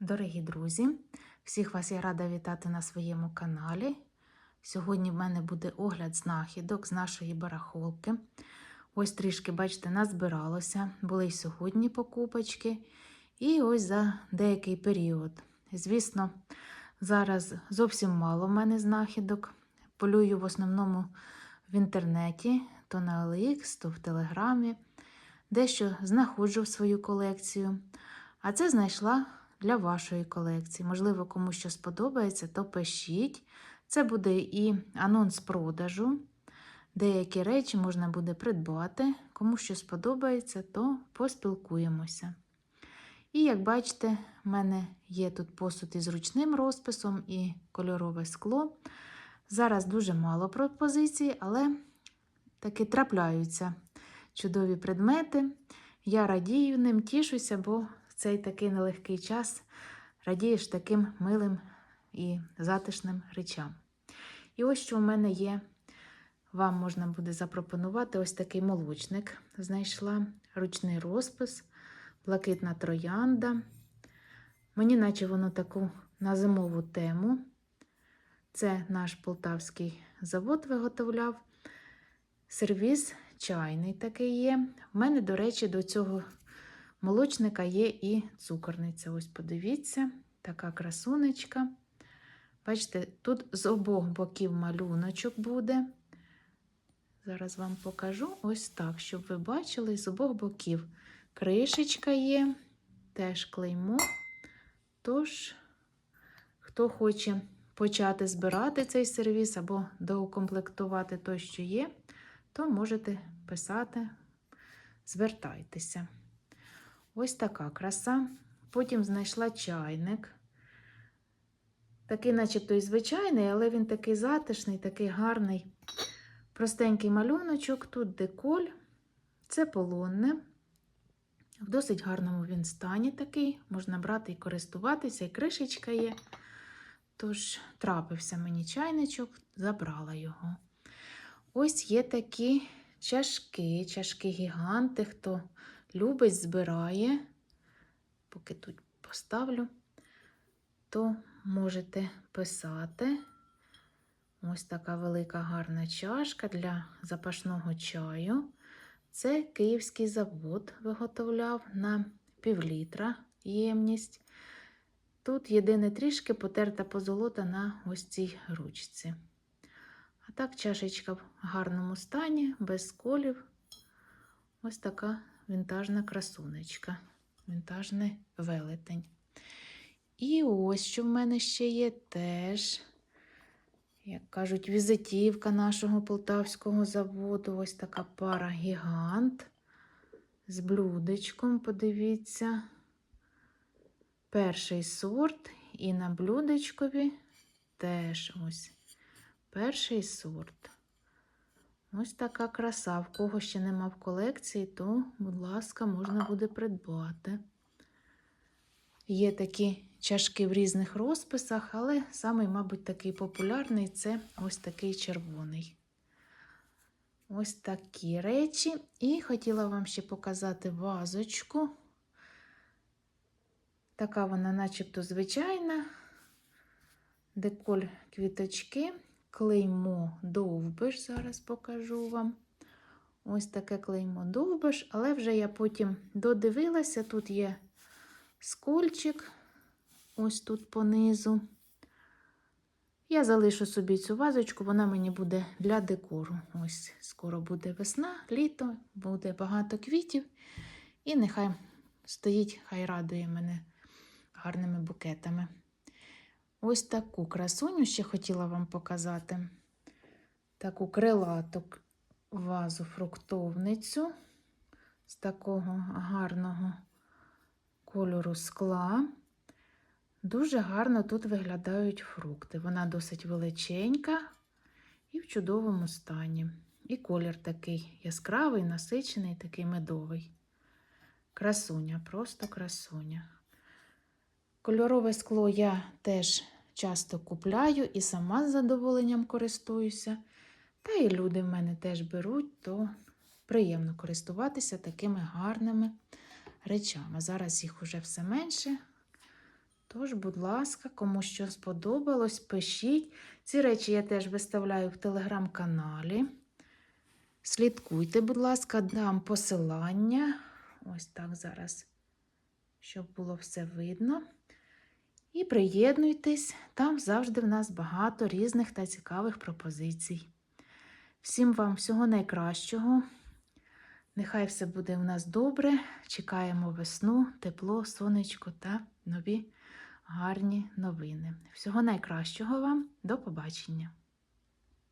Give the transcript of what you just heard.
Дорогі друзі, всіх вас я рада вітати на своєму каналі. Сьогодні в мене буде огляд знахідок з нашої барахолки. Ось трішки, бачите, назбиралося. Були й сьогодні покупочки. І ось за деякий період. Звісно, зараз зовсім мало в мене знахідок. Полюю в основному в інтернеті, то на OLX, то в Телеграмі. Дещо знаходжу в свою колекцію. А це знайшла для вашої колекції. Можливо, кому що сподобається, то пишіть. Це буде і анонс продажу. Деякі речі можна буде придбати. Кому що сподобається, то поспілкуємося. І як бачите, в мене є тут посуд із ручним розписом і кольорове скло. Зараз дуже мало пропозицій, але таки трапляються чудові предмети. Я радію ним, тішуся, бо цей такий нелегкий час радієш таким милим і затишним речам. І ось що в мене є. Вам можна буде запропонувати ось такий молочник. Знайшла ручний розпис, блакитна троянда. Мені, наче воно таку на зимову тему. Це наш полтавський завод виготовляв. Сервіс чайний такий є. У мене, до речі, до цього молочника є і цукорниця. Ось подивіться, така красунечка. Бачите, тут з обох боків малюночок буде. Зараз вам покажу ось так, щоб ви бачили з обох боків. Кришечка є, теж клеймо. Тож, хто хоче почати збирати цей сервіс або доукомплектувати той, що є, то можете писати, звертайтеся. Ось така краса. Потім знайшла чайник. Такий, начебто, і звичайний, але він такий затишний, такий гарний. Простенький малюночок, тут деколь, це полонне. В досить гарному він стані такий, можна брати і користуватися, і кришечка є. Тож, трапився мені чайничок, забрала його. Ось є такі чашки, чашки гіганти, хто любить, збирає. Поки тут поставлю, то можете писати. Ось така велика гарна чашка для запашного чаю. Це київський завод виготовляв на півлітра ємність. Тут єдине трішки потерта позолота на ось цій ручці. А так, чашечка в гарному стані, без сколів. Ось така вінтажна красунечка, вінтажний велетень. І ось що в мене ще є теж, як кажуть, візитівка нашого полтавського заводу. Ось така пара гігант з блюдечком, подивіться. Перший сорт, і на блюдечкові теж ось перший сорт. Ось така краса. В кого ще нема в колекції, то, будь ласка, можна буде придбати. Є такі чашки в різних розписах, але самий, мабуть, такий популярний це ось такий червоний. Ось такі речі. І хотіла вам ще показати вазочку. Така вона, начебто, звичайна. Деколь квіточки, клеймо довбиш, зараз покажу вам. Ось таке клеймо довбиш, але вже я потім додивилася, тут є скольчик, ось тут понизу. Я залишу собі цю вазочку, вона мені буде для декору. Ось скоро буде весна, літо, буде багато квітів. І нехай стоїть, хай радує мене гарними букетами. Ось таку красуню ще хотіла вам показати. Таку крилату вазу фруктовницю з такого гарного кольору скла. Дуже гарно тут виглядають фрукти. Вона досить величенька і в чудовому стані. І колір такий яскравий, насичений, такий медовий. Красуня, просто красуня. Кольорове скло я теж часто купляю і сама з задоволенням користуюся. Та і люди в мене теж беруть, то приємно користуватися такими гарними речами. Зараз їх уже все менше, Тож, будь ласка, кому що сподобалось, пишіть. Ці речі я теж виставляю в телеграм-каналі. Слідкуйте, будь ласка, дам посилання. Ось так зараз, щоб було все видно. І приєднуйтесь, там завжди в нас багато різних та цікавих пропозицій. Всім вам всього найкращого. Нехай все буде у нас добре. Чекаємо весну, тепло, сонечко та нові гарні новини. Всього найкращого вам, до побачення!